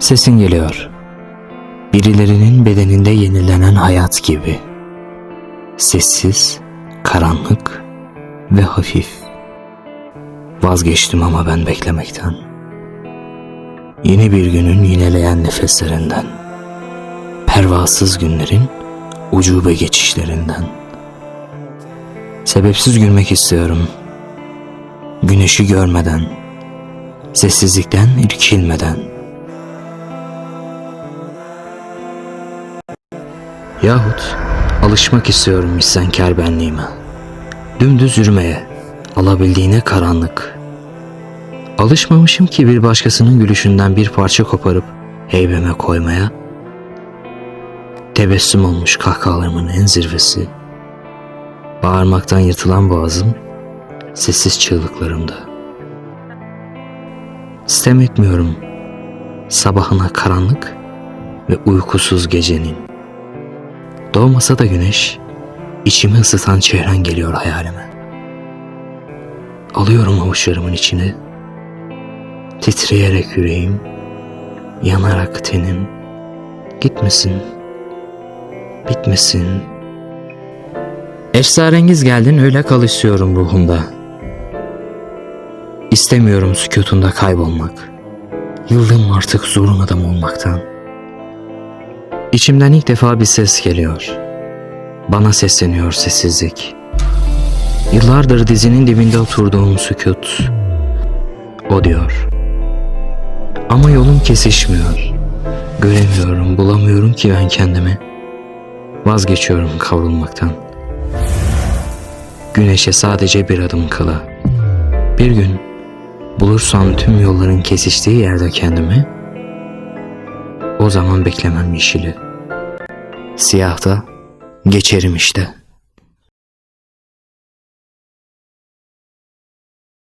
Sesin geliyor. Birilerinin bedeninde yenilenen hayat gibi. Sessiz, karanlık ve hafif. Vazgeçtim ama ben beklemekten. Yeni bir günün yineleyen nefeslerinden. Pervasız günlerin ucube geçişlerinden. Sebepsiz gülmek istiyorum. Güneşi görmeden, sessizlikten irkilmeden. Yahut alışmak istiyorum isyankar benliğime. Dümdüz yürümeye, alabildiğine karanlık. Alışmamışım ki bir başkasının gülüşünden bir parça koparıp heybeme koymaya. Tebessüm olmuş kahkahalarımın en zirvesi. Bağırmaktan yırtılan boğazım, sessiz çığlıklarımda. Sitem etmiyorum sabahına karanlık ve uykusuz gecenin. Doğmasa da güneş, içimi ısıtan çehren geliyor hayalime. Alıyorum avuçlarımın içine, titreyerek yüreğim, yanarak tenim, gitmesin, bitmesin. Esrarengiz geldin öyle kal istiyorum ruhumda. İstemiyorum sükutunda kaybolmak. Yıldım artık zorun adam olmaktan. İçimden ilk defa bir ses geliyor. Bana sesleniyor sessizlik. Yıllardır dizinin dibinde oturduğum sükut. O diyor. Ama yolum kesişmiyor. Göremiyorum, bulamıyorum ki ben kendimi. Vazgeçiyorum kavrulmaktan. Güneşe sadece bir adım kala. Bir gün bulursam tüm yolların kesiştiği yerde kendimi, zaman beklemem yeşili. Siyahta geçerim işte.''